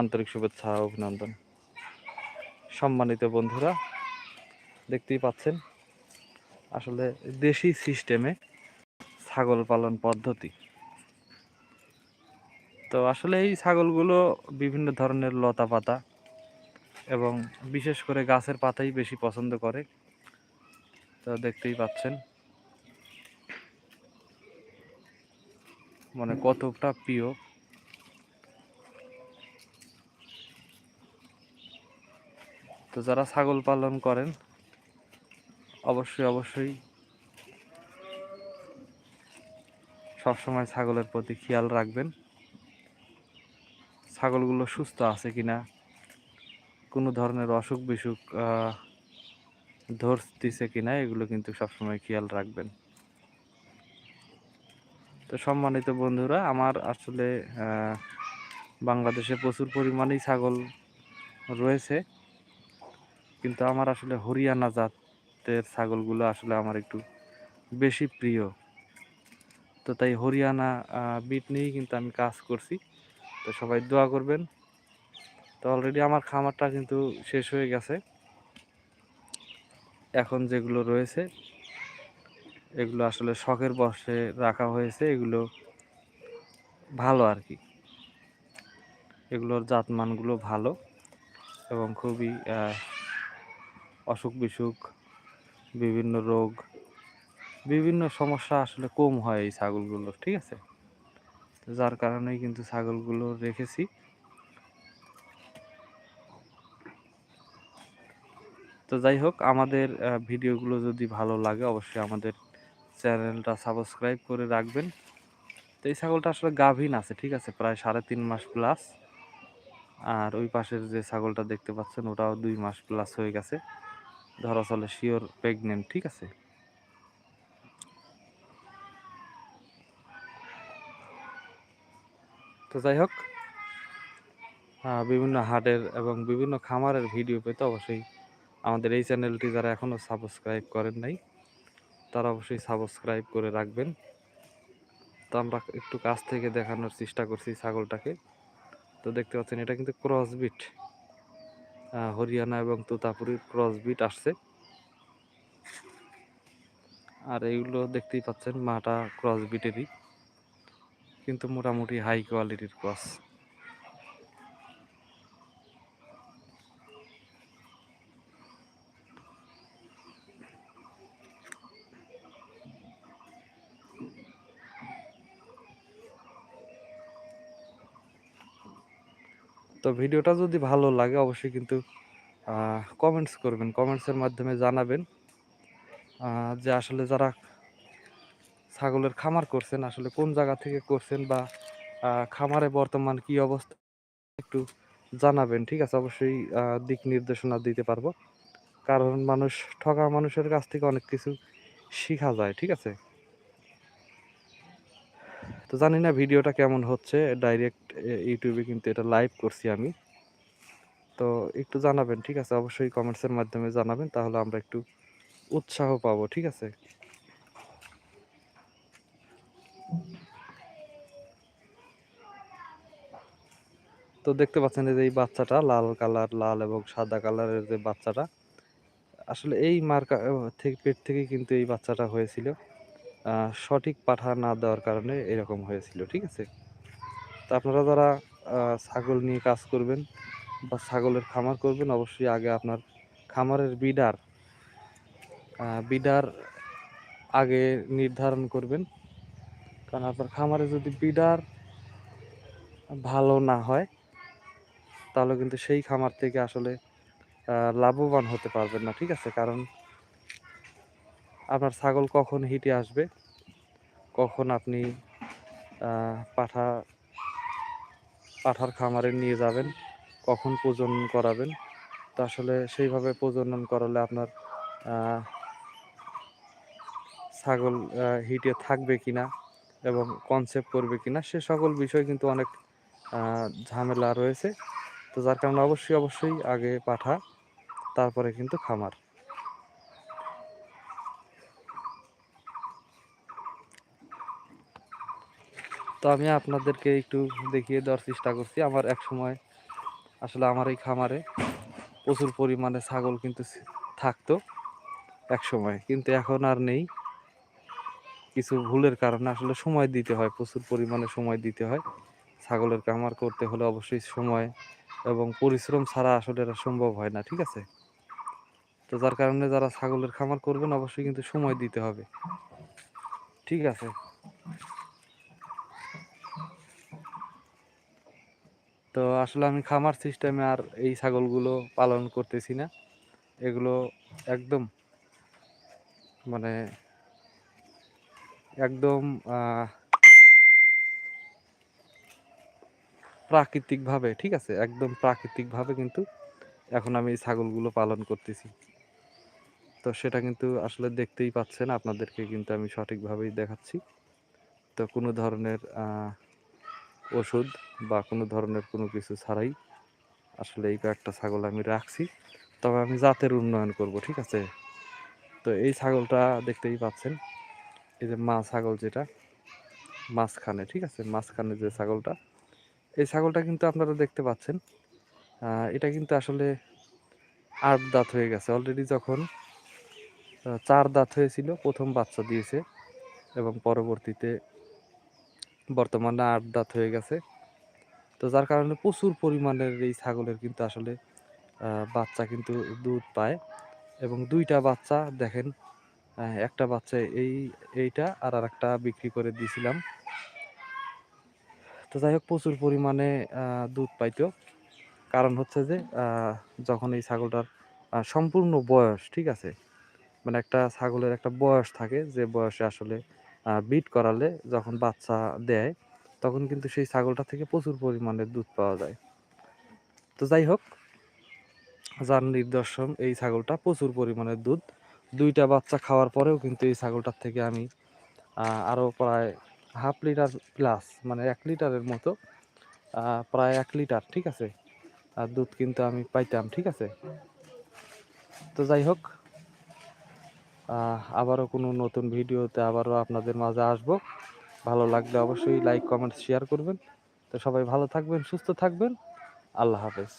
আন্তরিক শুভেচ্ছা অভিনন্দন। সম্মানিত বন্ধুরা, দেখতেই পাচ্ছেন, আসলে দেশি সিস্টেমে ছাগল পালন পদ্ধতি। তো আসলে এই ছাগলগুলো বিভিন্ন ধরনের লতা পাতা এবং বিশেষ করে গাছের পাতাই বেশি পছন্দ করে। তো দেখতেই পাচ্ছেন মানে কতটা প্রিয়। তো যারা ছাগল পালন করেন, অবশ্যই অবশ্যই সবসময় ছাগলের প্রতি খেয়াল রাখবেন। ছাগলগুলো সুস্থ আছে কিনা, কোনো ধরনের অসুখ বিসুখ ধরতেছে কিনা, এগুলো কিন্তু সবসময় খেয়াল রাখবেন। তো সম্মানিত বন্ধুরা, আমার আসলে বাংলাদেশে প্রচুর পরিমাণেই ছাগল রয়েছে। কিন্তু আমার আসলে হরিয়ানা জাতের ছাগলগুলো আসলে আমার একটু বেশি প্রিয়। তো তাই হরিয়ানা বিট নিয়েই কিন্তু আমি কাজ করছি। তো সবাই দোয়া করবেন। তো অলরেডি আমার খামারটা কিন্তু শেষ হয়ে গেছে। এখন যেগুলো রয়েছে, এগুলো আসলে শখের বসে রাখা হয়েছে। এগুলো ভালো আর কি। এগুলোর জাতমানগুলো ভালো এবং খুবই অসুখ বিসুখ, বিভিন্ন রোগ, বিভিন্ন সমস্যা আসলে কম হয় এই ছাগলগুলো, ঠিক আছে? যার কারণেই কিন্তু ছাগলগুলো রেখেছি। তো যাই হোক, আমাদের ভিডিওগুলো যদি ভালো লাগে, অবশ্যই আমাদের চ্যানেলটা সাবস্ক্রাইব করে রাখবেন। তো এই ছাগলটা আসলে গাভীন আছে, ঠিক আছে? প্রায় সাড়ে তিন মাস প্লাস আর ওই পাশের যে ছাগলটা দেখতে পাচ্ছেন, ওটাও দুই মাস প্লাস হয়ে গেছে। ধরা চলে শিওর প্রেগনেন্ট ঠিক আছে? তো যাই হোক বিভিন্ন হাটের এবং বিভিন্ন খামারের ভিডিও পেতে অবশ্যই আমাদের এই চ্যানেলটি যারা এখনও সাবস্ক্রাইব করেন নাই, তারা অবশ্যই সাবস্ক্রাইব করে রাখবেন। তো আমরা একটু কাছ থেকে দেখানোর চেষ্টা করছি ছাগলটাকে। তো দেখতে পাচ্ছেন, এটা কিন্তু ক্রসবিট হরিয়ানা এবং তোতাপুরির ক্রসবিট আসছে। আর এইগুলো দেখতেই পাচ্ছেন, মাটা ক্রসবিটেরই কিন্তু মোটামুটি হাই কোয়ালিটির ক্রস তো ভিডিওটা যদি ভালো লাগে, অবশ্যই কিন্তু কমেন্টস করবেন। কমেন্টসের মাধ্যমে জানাবেন যে আসলে যারা ছাগলের খামার করছেন, আসলে কোন জায়গা থেকে করছেন বা খামারে বর্তমান কি অবস্থা, একটু জানাবেন, ঠিক আছে? অবশ্যই দিক নির্দেশনা দিতে পারব। কারণ মানুষ ঠকা মানুষের কাছ থেকে অনেক কিছু শেখা যায়, ঠিক আছে? তো জানি না ভিডিওটা কেমন হচ্ছে ডাইরেক্ট ইউটিউবে কিন্তু এটা লাইভ করছি আমি। তো একটু জানাবেন, ঠিক আছে? অবশ্যই কমেন্টসের মাধ্যমে জানাবেন, তাহলে আমরা একটু উৎসাহ পাবো, ঠিক আছে? তো দেখতে পাচ্ছেন যে এই বাচ্চাটা লাল কালার, লাল এবং সাদা কালারের যে বাচ্চাটা, আসলে এই মার্কা থেকে, পেট থেকে কিন্তু এই বাচ্চাটা হয়েছিল। সঠিক পাঠা না দেওয়ার কারণে এরকম হয়েছিল, ঠিক আছে? তো আপনারা যারা ছাগল নিয়ে কাজ করবেন বা ছাগলের খামার করবেন, অবশ্যই আগে আপনার খামারের বিডার বিডার আগে নির্ধারণ করবেন। কারণ আপনার খামারে যদি বিডার ভালো না হয়, তাহলে কিন্তু সেই খামার থেকে আসলে লাভবান হতে পারবেন না, ঠিক আছে? কারণ আপনার ছাগল কখন হিটে আসবে, কখন আপনি পাঠা পাঠার খামারে নিয়ে যাবেন, কখন প্রজনন করাবেন। তো আসলে সেইভাবে প্রজনন করালে আপনার ছাগল হিটে থাকবে কিনা এবং কনসেপ্ট করবে কিনা, সে সকল বিষয় কিন্তু অনেক ঝামেলা রয়েছে। তো যার কারণে অবশ্যই অবশ্যই আগে পাঠা, তারপরে কিন্তু খামার। তো আমি আপনাদেরকে একটু দেখিয়ে দেওয়ার চেষ্টা করছি। আমার এক সময় আসলে আমার এই খামারে প্রচুর পরিমাণে ছাগল কিন্তু থাকতো এক সময় কিন্তু এখন আর নেই। কিছু ভুলের কারণে আসলে সময় দিতে হয়, প্রচুর পরিমাণে সময় দিতে হয়। ছাগলের খামার করতে হলে অবশ্যই সময় এবং পরিশ্রম ছাড়া আসলে এটা সম্ভব হয় না, ঠিক আছে? তো যার কারণে যারা ছাগলের খামার করবেন, অবশ্যই কিন্তু সময় দিতে হবে। ঠিক আছে? তো আসলে আমি খামার সিস্টেমে আর এই ছাগলগুলো পালন করতেছি না। এগুলো একদম মানে একদম প্রাকৃতিকভাবে, ঠিক আছে? একদম প্রাকৃতিকভাবে কিন্তু এখন আমি এই ছাগলগুলো পালন করতেছি। তো সেটা কিন্তু আসলে দেখতেই পাচ্ছেন, আপনাদেরকে কিন্তু আমি সঠিকভাবেই দেখাচ্ছি। তো কোনো ধরনের ওষুধ বা কোনো ধরনের কোনো কিছু ছাড়াই আসলে এই কয়েকটা ছাগল আমি রাখছি। তবে আমি জাতের উন্নয়ন করব, ঠিক আছে? তো এই ছাগলটা দেখতেই পাচ্ছেন, এই যে মা ছাগল যেটা, মাঝখানে, ঠিক আছে? মাঝখানে যে ছাগলটা, এই ছাগলটা কিন্তু আপনারা দেখতে পাচ্ছেন এটা কিন্তু আসলে আট দাঁত হয়ে গেছে। অলরেডি যখন চার দাঁত হয়েছিল, প্রথম বাচ্চা দিয়েছে এবং পরবর্তীতে বর্তমানে আট দাঁত হয়ে গেছে। তো যার কারণে প্রচুর পরিমাণের এই ছাগলের কিন্তু আসলে বাচ্চা কিন্তু দুধ পায় এবং দুইটা বাচ্চা দেখেন একটা বাচ্চা এই, এইটা আর আরেকটা বিক্রি করে দিয়েছিলাম তো যাই হোক, প্রচুর পরিমাণে দুধ পাইতো। কারণ হচ্ছে যে যখন এই ছাগলটার সম্পূর্ণ বয়স, ঠিক আছে? মানে একটা ছাগলের একটা বয়স থাকে, যে বয়সে আসলে বিট করালে যখন বাচ্চা দেয়, তখন কিন্তু সেই ছাগলটা থেকে প্রচুর পরিমাণে দুধ পাওয়া যায়। তো যাই হোক, যার নিদর্শন এই ছাগলটা প্রচুর পরিমাণে দুধ। দুইটা বাচ্চা খাওয়ার পরেও কিন্তু এই ছাগলটার থেকে আমি আরও প্রায় হাফ লিটার প্লাস মানে এক লিটারের মতো প্রায় এক লিটার ঠিক আছে? আর দুধ কিন্তু আমি পাইতাম, ঠিক আছে? তো যাই হোক আবারও কোনো নতুন ভিডিওতে আবারও আপনাদের মাঝে আসব। ভালো লাগলে অবশ্যই লাইক কমেন্ট শেয়ার করবেন। তো সবাই ভালো থাকবেন, সুস্থ থাকবেন। আল্লাহ হাফেজ।